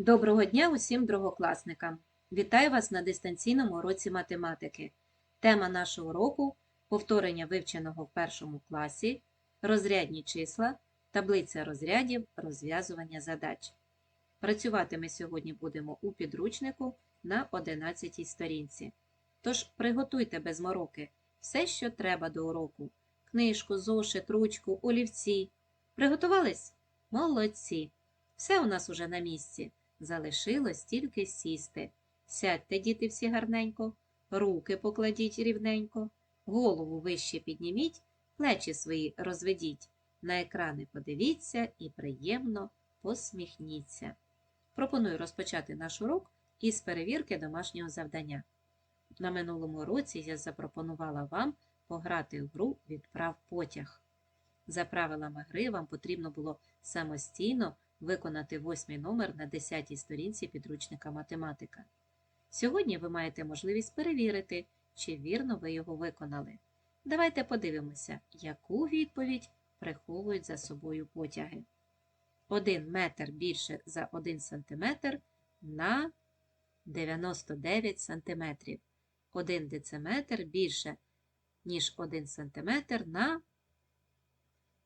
Доброго дня усім другокласникам! Вітаю вас на дистанційному уроці математики. Тема нашого уроку повторення вивченого в першому класі, розрядні числа, таблиця розрядів, розв'язування задач. Працювати ми сьогодні будемо у підручнику на 11 сторінці. Тож приготуйте без мороки все, що треба до уроку: книжку, зошит, ручку, олівці. Приготувались? Молодці! Все у нас уже на місці. Залишилось тільки сісти. Сядьте, діти, всі гарненько, руки покладіть рівненько, голову вище підніміть, плечі свої розведіть. На екрани подивіться і приємно посміхніться. Пропоную розпочати наш урок із перевірки домашнього завдання. На минулому році я запропонувала вам пограти в гру «Відправ потяг. За правилами гри вам потрібно було самостійно виконати восьмий номер на 10 сторінці підручника математика. Сьогодні ви маєте можливість перевірити, чи вірно ви його виконали. Давайте подивимося, яку відповідь приховують за собою потяги. 1 метр більше за 1 сантиметр на 99 сантиметрів. 1 дециметр більше, ніж 1 сантиметр на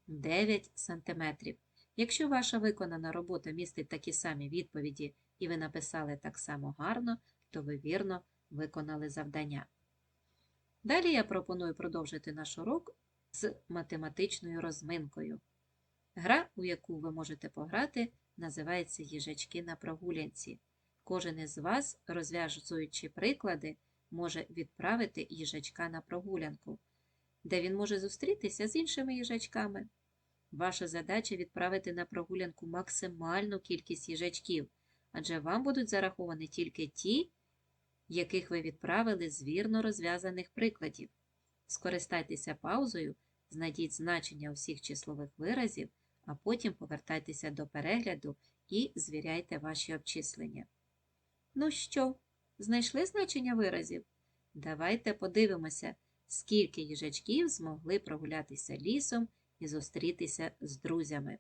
9 сантиметрів. Якщо ваша виконана робота містить такі самі відповіді і ви написали так само гарно, то ви вірно виконали завдання. Далі я пропоную продовжити наш урок з математичною розминкою. Гра, у яку ви можете пограти, називається їжачки на прогулянці. Кожен із вас, розв'язуючи приклади, може відправити їжачка на прогулянку, де він може зустрітися з іншими їжачками. Ваша задача відправити на прогулянку максимальну кількість їжачків, адже вам будуть зараховані тільки ті, яких ви відправили з вірно розв'язаних прикладів. Скористайтеся паузою, знайдіть значення усіх числових виразів, а потім повертайтеся до перегляду і звіряйте ваші обчислення. Ну що, знайшли значення виразів? Давайте подивимося, скільки їжачків змогли прогулятися лісом і зустрітися з друзями.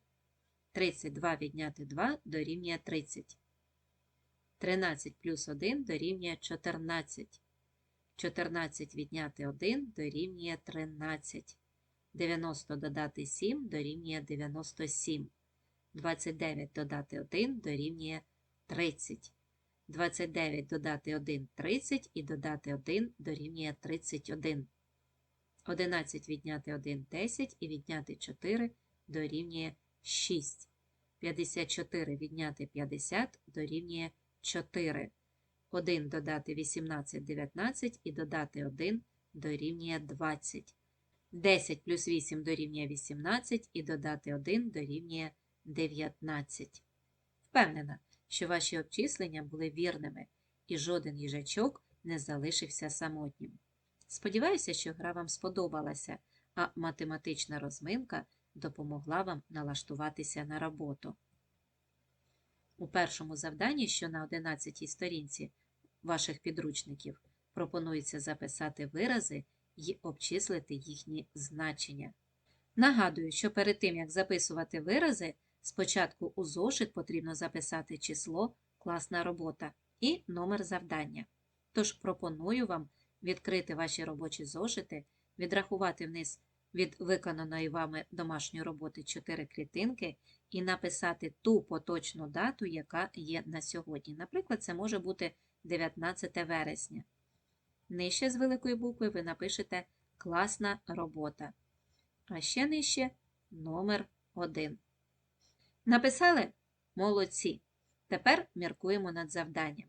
32 відняти 2 дорівнює 30. 13 плюс 1 дорівнює 14. 14 відняти 1 дорівнює 13. 90 додати 7 дорівнює 97. 29 додати 1 дорівнює 30. 29 додати 1 30 і додати 1 дорівнює 31. 11 відняти 1 10 і відняти 4 дорівнює 6. 54 відняти 50 дорівнює 4. 1 додати 18 19 і додати 1 дорівнює 20. 10 плюс 8 дорівнює 18 і додати 1 дорівнює 19. Впевнена, що ваші обчислення були вірними і жоден їжачок не залишився самотнім. Сподіваюся, що гра вам сподобалася, а математична розминка допомогла вам налаштуватися на роботу. У першому завданні, що на 11 сторінці ваших підручників, пропонується записати вирази і обчислити їхні значення. Нагадую, що перед тим, як записувати вирази, спочатку у зошит потрібно записати число, класна робота і номер завдання. Тож пропоную вам відкрити ваші робочі зошити, відрахувати вниз від виконаної вами домашньої роботи 4 клітинки і написати ту поточну дату, яка є на сьогодні. Наприклад, це може бути 19 вересня. Нижче з великої букви ви напишете класна робота. А ще нижче номер 1. Написали? Молодці. Тепер міркуємо над завданням.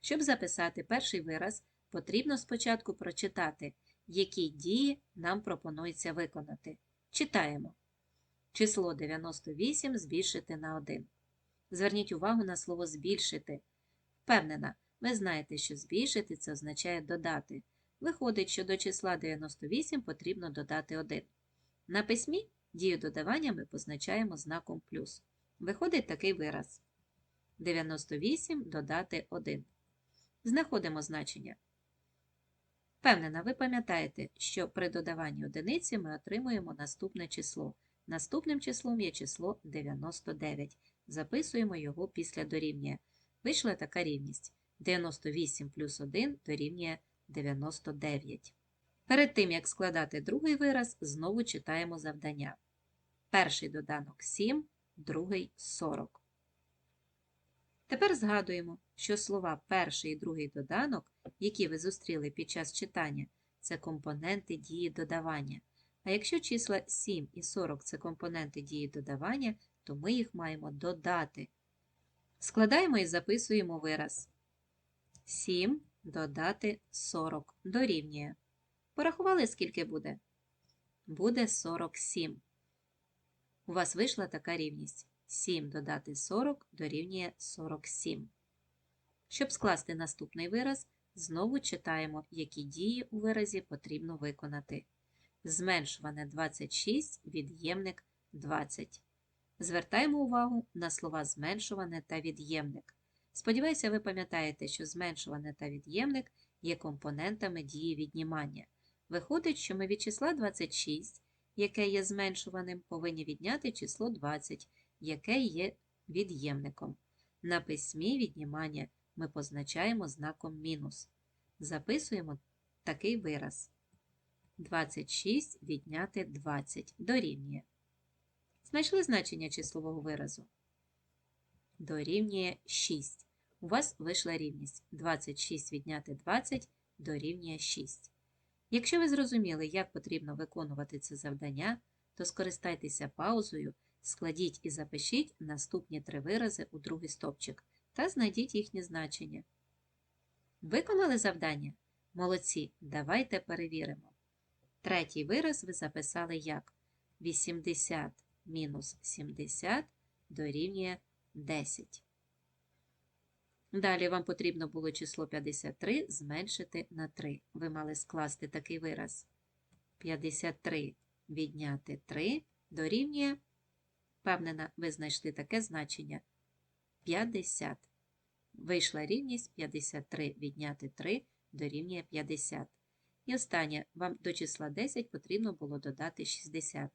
Щоб записати перший вираз, потрібно спочатку прочитати, які дії нам пропонується виконати. Читаємо. Число 98 збільшити на 1. Зверніть увагу на слово збільшити. Впевнена, ви знаєте, що збільшити це означає додати. Виходить, що до числа 98 потрібно додати 1. На письмі дію додавання ми позначаємо знаком плюс. Виходить такий вираз. 98 додати 1. Знаходимо значення. Впевнена, ви пам'ятаєте, що при додаванні одиниці ми отримуємо наступне число. Наступним числом є число 99. Записуємо його після дорівнює. Вийшла така рівність. 98 плюс 1 дорівнює 99. Перед тим, як складати другий вираз, знову читаємо завдання. Перший доданок 7, другий 40. Тепер згадуємо, що слова перший і другий доданок, які ви зустріли під час читання, це компоненти дії додавання. А якщо числа 7 і 40 це компоненти дії додавання, то ми їх маємо додати. Складаємо і записуємо вираз. 7 додати 40 дорівнює. Порахували, скільки буде? Буде 47. У вас вийшла така рівність. 7 додати 40 дорівнює 47. Щоб скласти наступний вираз, знову читаємо, які дії у виразі потрібно виконати. Зменшуване 26, від'ємник 20. Звертаємо увагу на слова зменшуване та від'ємник. Сподіваюся, ви пам'ятаєте, що зменшуване та від'ємник є компонентами дії віднімання. Виходить, що ми від числа 26, яке є зменшуваним, повинні відняти число 20, яке є від'ємником. На письмі віднімання ми позначаємо знаком мінус. Записуємо такий вираз. 26 відняти 20 дорівнює. Знайшли значення числового виразу? Дорівнює 6. У вас вийшла рівність 26 відняти 20 дорівнює 6. Якщо ви зрозуміли, як потрібно виконувати це завдання, то скористайтеся паузою, складіть і запишіть наступні три вирази у другий стопчик та знайдіть їхнє значення. Виконали завдання? Молодці, давайте перевіримо. Третій вираз ви записали як 80 мінус 70 дорівнює 10. Далі вам потрібно було число 53 зменшити на 3. Ви мали скласти такий вираз. 53 відняти 3 дорівнює, впевнена, ви знайшли таке значення 50. Вийшла рівність 53 відняти 3 дорівнює 50. І останнє, вам до числа 10 потрібно було додати 60.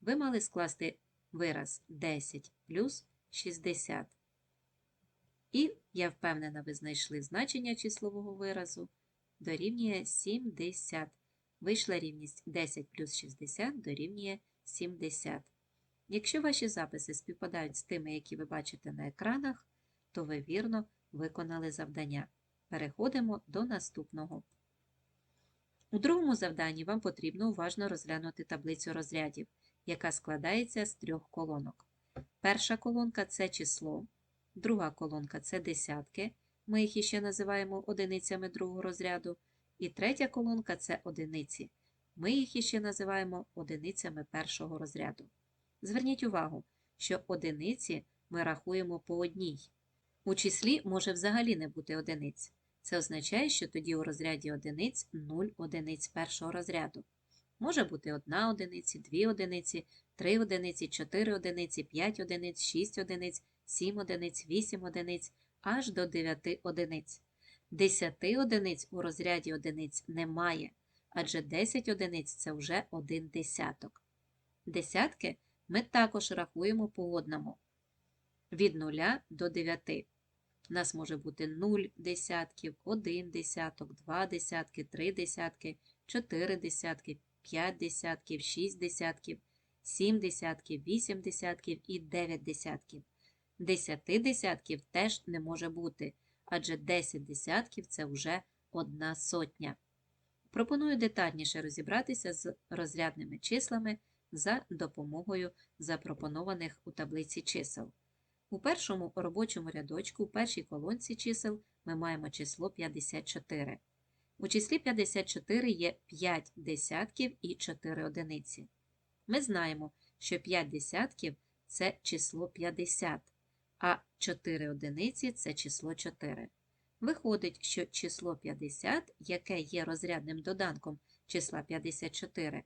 Ви мали скласти вираз 10 плюс 60. І, я впевнена, ви знайшли значення числового виразу дорівнює 70. Вийшла рівність 10 плюс 60 дорівнює 70. Якщо ваші записи співпадають з тими, які ви бачите на екранах, то ви вірно виконали завдання. Переходимо до наступного. У другому завданні вам потрібно уважно розглянути таблицю розрядів, яка складається з трьох колонок. Перша колонка це число, друга колонка це десятки, ми їх іще називаємо одиницями другого розряду, і третя колонка це одиниці. Ми їх іще називаємо одиницями першого розряду. Зверніть увагу, що одиниці ми рахуємо по одній. У числі може взагалі не бути одиниць. Це означає, що тоді у розряді одиниць 0 одиниць першого розряду. Може бути 1 одиниці, 2 одиниці, 3 одиниці, 4 одиниці, 5 одиниць, 6 одиниць, 7 одиниць, 8 одиниць, аж до 9 одиниць. 10 одиниць у розряді одиниць немає, адже 10 одиниць це вже один десяток. Десятки ми також рахуємо по одному від 0 до 9. У нас може бути 0 десятків, 1 десяток, 2 десятки, 3 десятки, 4 десятки, 5 десятків, 6 десятків, 7 десятків, 8 десятків і 9 десятків. 10 десятків теж не може бути, адже 10 десятків це вже одна сотня. Пропоную детальніше розібратися з розрядними числами за допомогою запропонованих у таблиці чисел. У першому робочому рядочку, у першій колонці чисел, ми маємо число 54. У числі 54 є 5 десятків і 4 одиниці. Ми знаємо, що 5 десятків це число 50, а 4 одиниці це число 4. Виходить, що число 50, яке є розрядним доданком числа 54,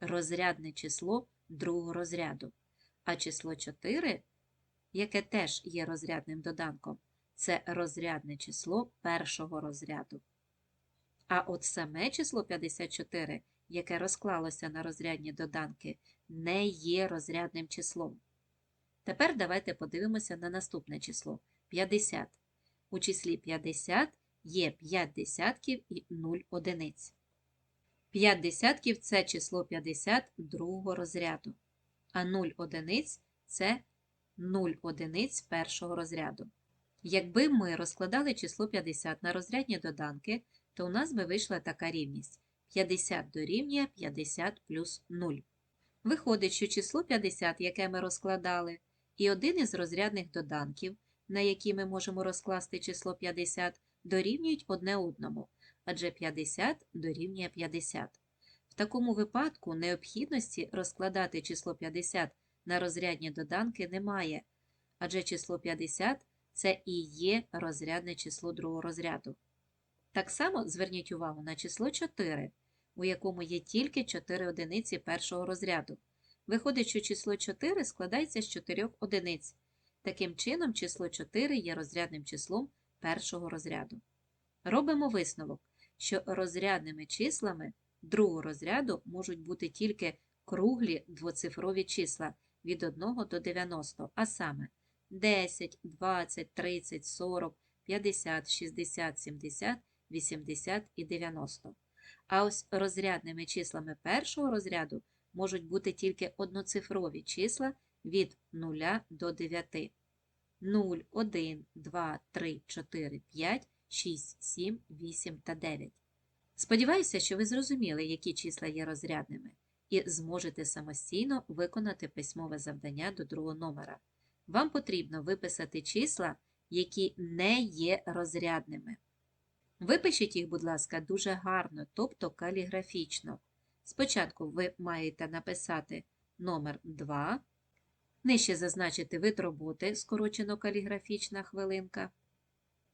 розрядне число другого розряду, а число 4 яке теж є розрядним доданком, це розрядне число першого розряду. А от саме число 54, яке розклалося на розрядні доданки, не є розрядним числом. Тепер давайте подивимося на наступне число 50. У числі 50 є 5 десятків і 0 одиниць. 5 десятків це число 50 другого розряду, а 0 одиниць це 0 одиниць першого розряду. Якби ми розкладали число 50 на розрядні доданки, то у нас би вийшла така рівність 50 дорівнює 50 плюс 0. Виходить, що число 50, яке ми розкладали, і один із розрядних доданків, на які ми можемо розкласти число 50, дорівнюють одне одному, адже 50 дорівнює 50. В такому випадку необхідності розкладати число 50 на розрядні доданки немає, адже число 50 це і є розрядне число другого розряду. Так само зверніть увагу на число 4, у якому є тільки 4 одиниці першого розряду. Виходить, що число 4 складається з 4 одиниць. Таким чином, число 4 є розрядним числом першого розряду. Робимо висновок, що розрядними числами другого розряду можуть бути тільки круглі двоцифрові числа від 1 до 90, а саме 10, 20, 30, 40, 50, 60, 70, 80 і 90. А ось розрядними числами першого розряду можуть бути тільки одноцифрові числа від 0 до 9. 0, 1, 2, 3, 4, 5, 6, 7, 8 та 9. Сподіваюся, що ви зрозуміли, які числа є розрядними, і зможете самостійно виконати письмове завдання до другого номера. Вам потрібно виписати числа, які не є розрядними. Випишіть їх, будь ласка, дуже гарно, тобто каліграфічно. Спочатку ви маєте написати номер 2, нижче зазначити вид роботи, скорочено каліграфічна хвилинка.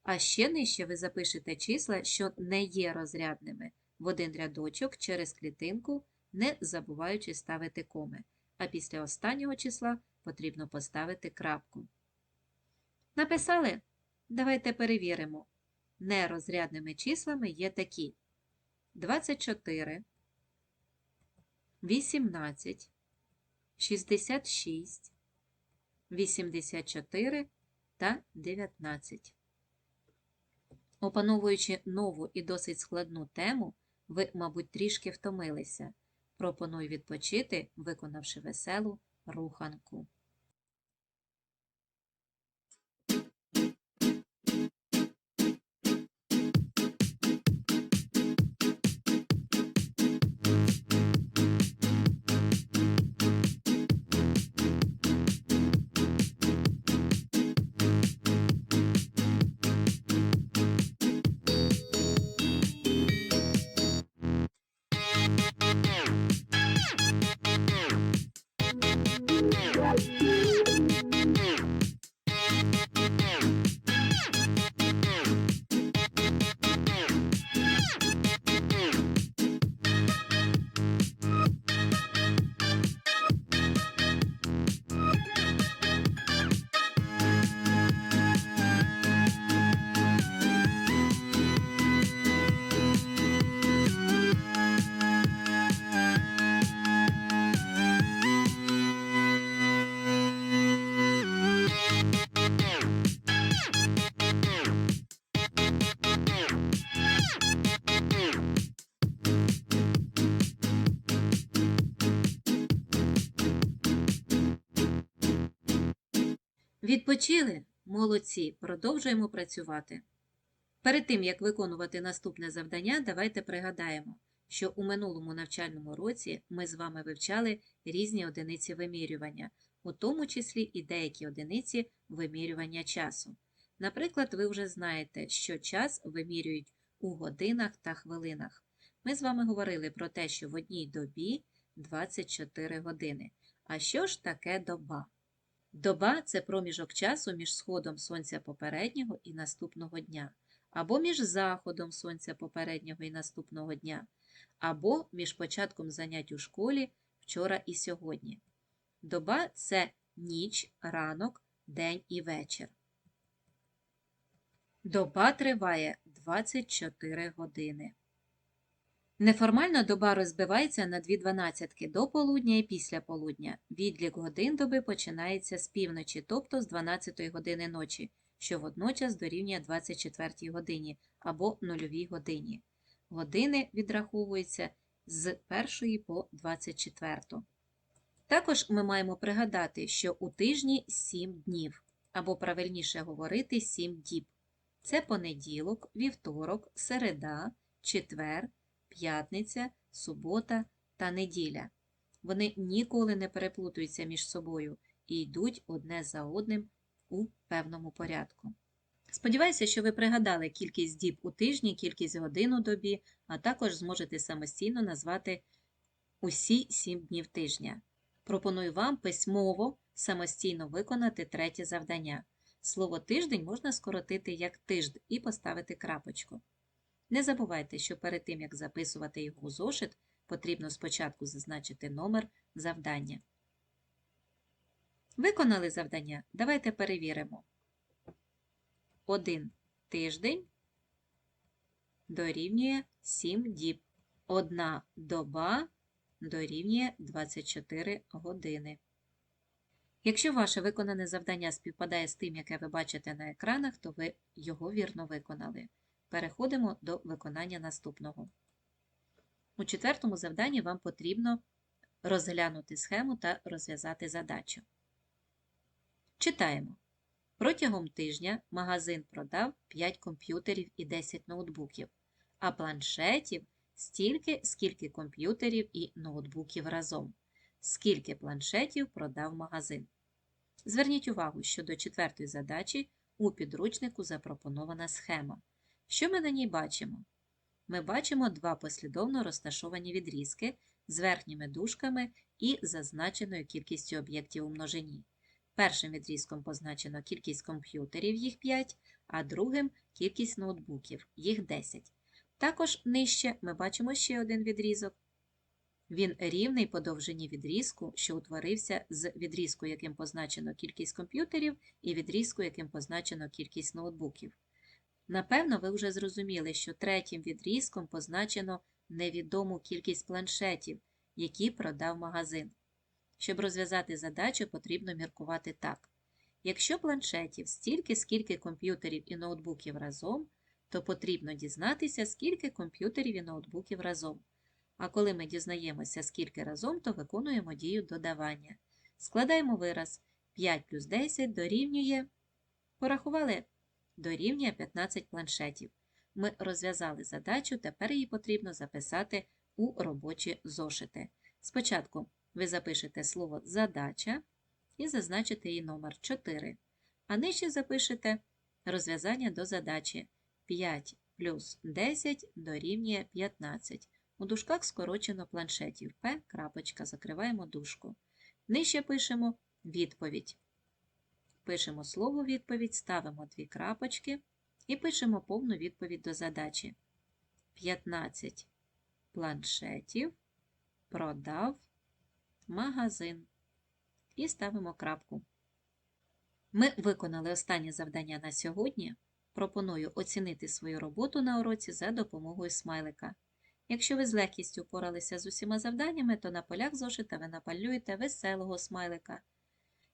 А ще нижче ви запишете числа, що не є розрядними, в один рядочок через клітинку, не забуваючи ставити коми. А після останнього числа потрібно поставити крапку. Написали? Давайте перевіримо. Нерозрядними числами є такі 24, 18, 66, 84 та 19. Опановуючи нову і досить складну тему, ви, мабуть, трішки втомилися. Пропоную відпочити, виконавши веселу руханку. Відпочили? Молодці, продовжуємо працювати. Перед тим, як виконувати наступне завдання, давайте пригадаємо, що у минулому навчальному році ми з вами вивчали різні одиниці вимірювання, у тому числі і деякі одиниці вимірювання часу. Наприклад, ви вже знаєте, що час вимірюють у годинах та хвилинах. Ми з вами говорили про те, що в одній добі 24 години. А що ж таке доба? Доба це проміжок часу між сходом сонця попереднього і наступного дня, або між заходом сонця попереднього і наступного дня, або між початком занять у школі вчора і сьогодні. Доба це ніч, ранок, день і вечір. Доба триває 24 години. Неформально доба розбивається на дві дванадцятки до полудня і після полудня. Відлік годин доби починається з півночі, тобто з 12 години ночі, що водночас дорівнює 24 годині або нульовій годині. Години відраховуються з 1 по 24. Також ми маємо пригадати, що у тижні 7 днів, або правильніше говорити 7 діб. Це понеділок, вівторок, середа, четвер, п'ятниця, субота та неділя. Вони ніколи не переплутуються між собою і йдуть одне за одним у певному порядку. Сподіваюся, що ви пригадали кількість діб у тижні, кількість годин у добі, а також зможете самостійно назвати усі 7 днів тижня. Пропоную вам письмово самостійно виконати третє завдання. Слово тиждень можна скоротити як тижд і поставити крапочку. Не забувайте, що перед тим, як записувати його у зошит, потрібно спочатку зазначити номер завдання. Виконали завдання? Давайте перевіримо. Один тиждень дорівнює 7 діб. Одна доба дорівнює 24 години. Якщо ваше виконане завдання співпадає з тим, яке ви бачите на екранах, то ви його вірно виконали. Переходимо до виконання наступного. У четвертому завданні вам потрібно розглянути схему та розв'язати задачу. Читаємо. Протягом тижня магазин продав 5 комп'ютерів і 10 ноутбуків, а планшетів стільки, скільки комп'ютерів і ноутбуків разом. Скільки планшетів продав магазин. Зверніть увагу, що до четвертої задачі у підручнику запропонована схема. Що ми на ній бачимо? Ми бачимо два послідовно розташовані відрізки з верхніми дужками і зазначеною кількістю об'єктів у множині. Першим відрізком позначено кількість комп'ютерів, їх 5, а другим кількість ноутбуків, їх 10. Також нижче ми бачимо ще один відрізок. Він рівний по довжині відрізку, що утворився з відрізку, яким позначено кількість комп'ютерів, і відрізку, яким позначено кількість ноутбуків. Напевно, ви вже зрозуміли, що третім відрізком позначено невідому кількість планшетів, які продав магазин. Щоб розв'язати задачу, потрібно міркувати так. Якщо планшетів стільки, скільки комп'ютерів і ноутбуків разом, то потрібно дізнатися, скільки комп'ютерів і ноутбуків разом. А коли ми дізнаємося, скільки разом, то виконуємо дію додавання. Складаємо вираз 5 плюс 10 дорівнює. Порахували дорівнює 15 планшетів. Ми розв'язали задачу, тепер її потрібно записати у робочі зошити. Спочатку ви запишете слово задача і зазначите її номер 4. А нижче запишете розв'язання до задачі 5 плюс 10 дорівнює 15. У дужках скорочено планшетів П. крапочка, закриваємо дужку. Нижче пишемо відповідь. Пишемо слово відповідь, ставимо дві крапочки і пишемо повну відповідь до задачі. 15 планшетів продав магазин. І ставимо крапку. Ми виконали останнє завдання на сьогодні. Пропоную оцінити свою роботу на уроці за допомогою смайлика. Якщо ви з легкістю впоралися з усіма завданнями, то на полях зошита ви напалюєте веселого смайлика.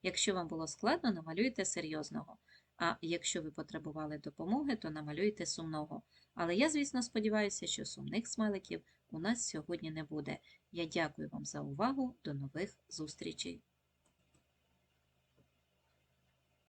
Якщо вам було складно, намалюйте серйозного. А якщо ви потребували допомоги, то намалюйте сумного. Але я, звісно, сподіваюся, що сумних смайликів у нас сьогодні не буде. Я дякую вам за увагу. До нових зустрічей!